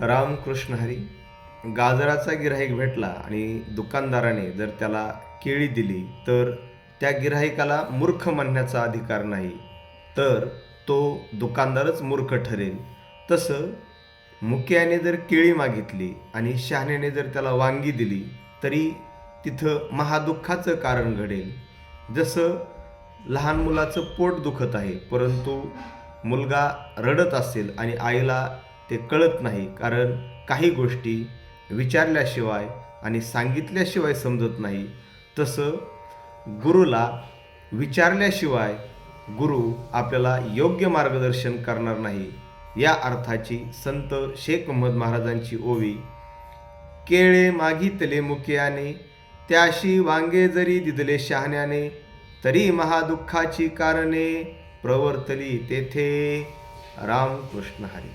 रामकृष्ण हरी गाजराचा गिराईक भेटला आणि दुकानदाराने जर त्याला केळी दिली तर त्या गिराहिकाला मूर्ख म्हणण्याचा अधिकार नाही. तर तो दुकानदारच मूर्ख ठरेल. तसं मुक्याने जर केळी मागितली आणि शहाण्याने जर त्याला वांगी दिली तरी तिथं महादुःखाचं कारण घडेल. जसं लहान मुलाचं पोट दुखत आहे परंतु मुलगा रडत असेल आणि आईला ते कळत नाही कारण काही गोष्टी विचारल्याशिवाय आणि सांगितल्याशिवाय समजत नाही. तसं गुरुला विचारल्याशिवाय गुरु आपल्याला योग्य मार्गदर्शन करणार नाही. या अर्थाची संत शेख महम्मद महाराजांची ओवी केळे मागितले मुखियाने त्याशी वांगे जरी दिदले शहाण्याने तरी महादुःखाची कारणे प्रवर्तली तेथे. रामकृष्ण हरी.